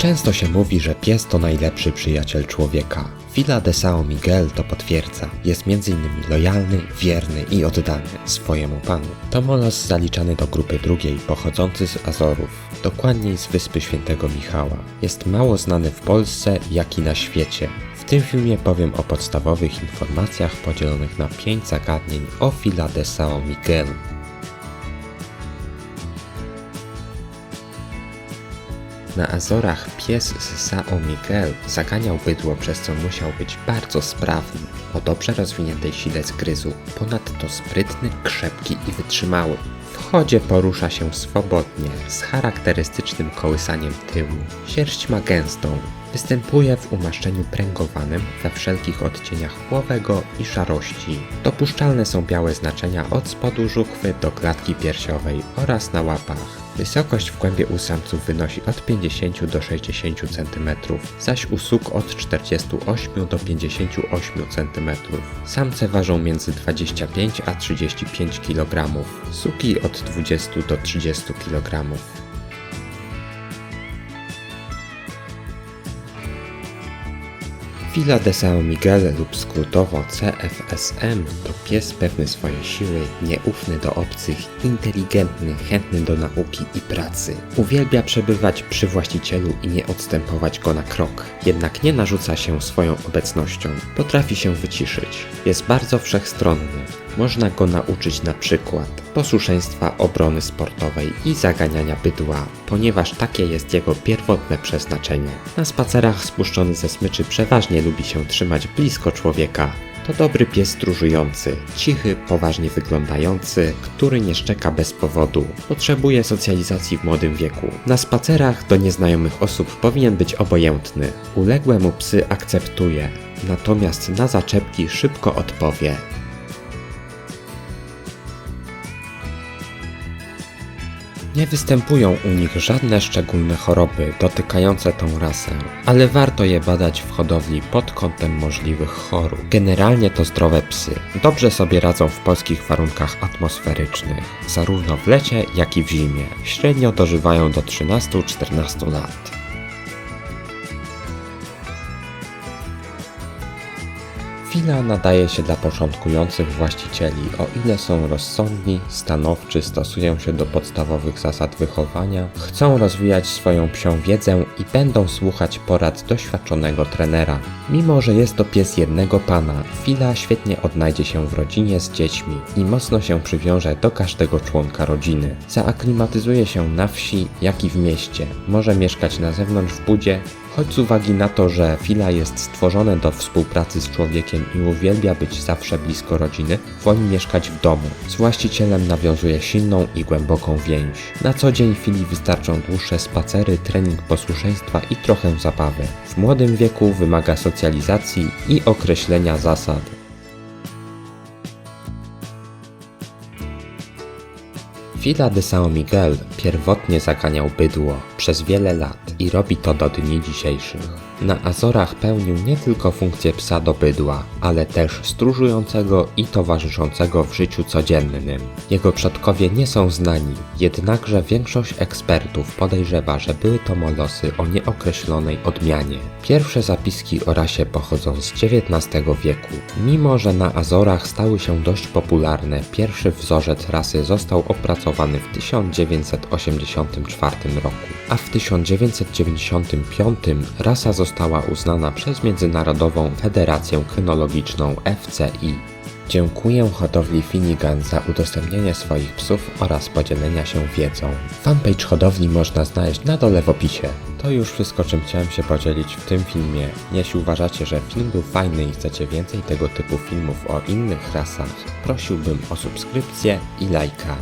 Często się mówi, że pies to najlepszy przyjaciel człowieka. Villa de São Miguel to potwierdza. Jest m.in. lojalny, wierny i oddany swojemu panu. To molos zaliczany do grupy drugiej, pochodzący z Azorów, dokładniej z Wyspy Świętego Michała. Jest mało znany w Polsce, jak i na świecie. W tym filmie powiem o podstawowych informacjach podzielonych na 5 zagadnień o Villa de São Miguel. Na Azorach pies z São Miguel zaganiał bydło, przez co musiał być bardzo sprawny, o dobrze rozwiniętej sile zgryzu, ponadto sprytny, krzepki i wytrzymały. W chodzie porusza się swobodnie, z charakterystycznym kołysaniem tyłu. Sierść ma gęstą, występuje w umaszczeniu pręgowanym we wszelkich odcieniach chłowego i szarości. Dopuszczalne są białe znaczenia od spodu żuchwy do klatki piersiowej oraz na łapach. Wysokość w kłębie u samców wynosi od 50 do 60 cm, zaś u suk od 48 do 58 cm. Samce ważą między 25 a 35 kg, suki od 20 do 30 kg. Villa de São Miguel lub skrótowo CFSM to pies pewny swojej siły, nieufny do obcych, inteligentny, chętny do nauki i pracy. Uwielbia przebywać przy właścicielu i nie odstępować go na krok, jednak nie narzuca się swoją obecnością. Potrafi się wyciszyć. Jest bardzo wszechstronny. Można go nauczyć na przykład posłuszeństwa obrony sportowej i zaganiania bydła, ponieważ takie jest jego pierwotne przeznaczenie. Na spacerach spuszczony ze smyczy przeważnie lubi się trzymać blisko człowieka. To dobry pies stróżujący, cichy, poważnie wyglądający, który nie szczeka bez powodu. Potrzebuje socjalizacji w młodym wieku. Na spacerach do nieznajomych osób powinien być obojętny. Uległe mu psy akceptuje, natomiast na zaczepki szybko odpowie. Nie występują u nich żadne szczególne choroby dotykające tą rasę, ale warto je badać w hodowli pod kątem możliwych chorób. Generalnie to zdrowe psy. Dobrze sobie radzą w polskich warunkach atmosferycznych, zarówno w lecie, jak i w zimie. Średnio dożywają do 13-14 lat. Fila nadaje się dla początkujących właścicieli, o ile są rozsądni, stanowczy, stosują się do podstawowych zasad wychowania, chcą rozwijać swoją psią wiedzę i będą słuchać porad doświadczonego trenera. Mimo, że jest to pies jednego pana, Fila świetnie odnajdzie się w rodzinie z dziećmi i mocno się przywiąże do każdego członka rodziny. Zaaklimatyzuje się na wsi, jak i w mieście. Może mieszkać na zewnątrz w budzie, Choć z uwagi na to, że Fila jest stworzone do współpracy z człowiekiem i uwielbia być zawsze blisko rodziny, woli mieszkać w domu. Z właścicielem nawiązuje silną i głęboką więź. Na co dzień Fili wystarczą dłuższe spacery, trening posłuszeństwa i trochę zabawy. W młodym wieku wymaga socjalizacji i określenia zasad. Villa de São Miguel pierwotnie zaganiał bydło przez wiele lat i robi to do dni dzisiejszych. Na Azorach pełnił nie tylko funkcję psa do bydła, ale też stróżującego i towarzyszącego w życiu codziennym. Jego przodkowie nie są znani, jednakże większość ekspertów podejrzewa, że były to molosy o nieokreślonej odmianie. Pierwsze zapiski o rasie pochodzą z XIX wieku. Mimo, że na Azorach stały się dość popularne, pierwszy wzorzec rasy został opracowany w 1984 roku, a w 1995 rasa została uznana przez Międzynarodową Federację Kynologiczną FCI. Dziękuję hodowli Finigan za udostępnienie swoich psów oraz podzielenia się wiedzą. Fanpage hodowli można znaleźć na dole w opisie. To już wszystko, czym chciałem się podzielić w tym filmie. Jeśli uważacie, że film był fajny i chcecie więcej tego typu filmów o innych rasach, prosiłbym o subskrypcję i lajka.